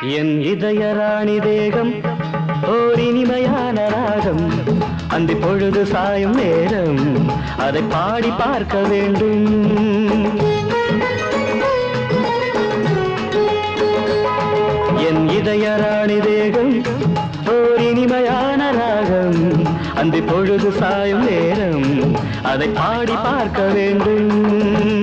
என் இதய ராணி தேகம் ஓர் இனிமையான ராகம். அந்த பொழுது சாயும் நேரம் அதை பாடி பார்க்க வேண்டும். என் இதய ராணி தேகம் ஓர் இனிமையான ராகம். அந்த பொழுது சாயும் நேரம் அதை பாடி பார்க்க வேண்டும்.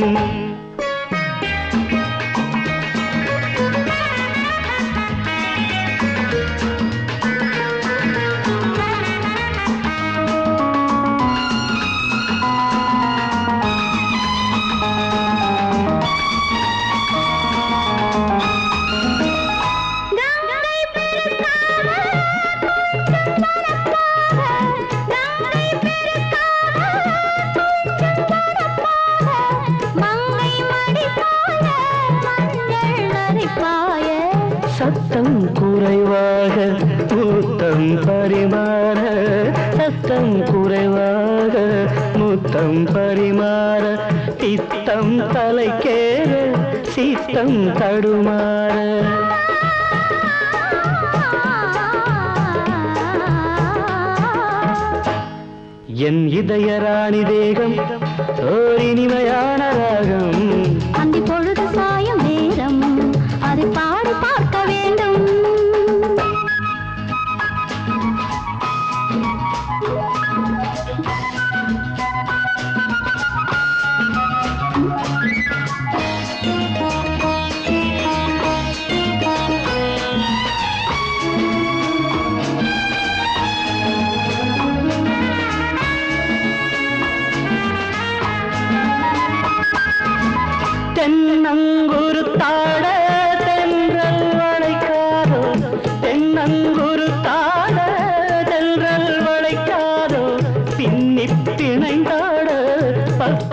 சத்தம் குறைவாக முத்தம் பரிமாற சத்தம் குறைவாக முத்தம் பரிமாற சித்தம் தலைக்கேற சித்தம் தடுமாற. என் இதய ராணி தேகம் ஓர் இனிமையான ராகம்.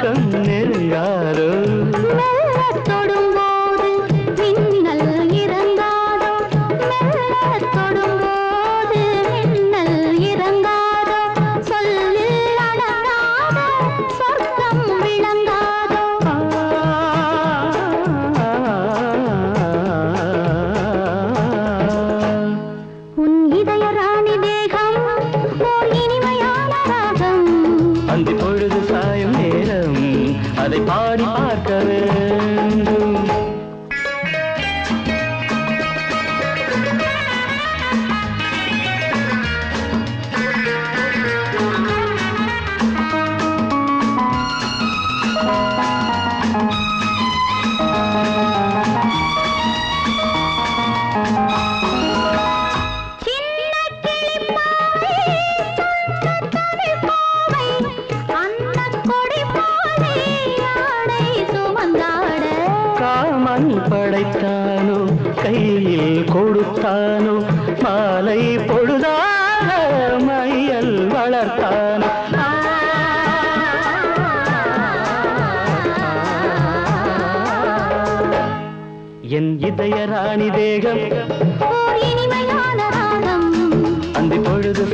तुमने यारो வளர்த்தானோ? மாலை பொழுதான மையல் வளர்த்தானோ? என் இதய ராணி தேகம் அந்த பொழுது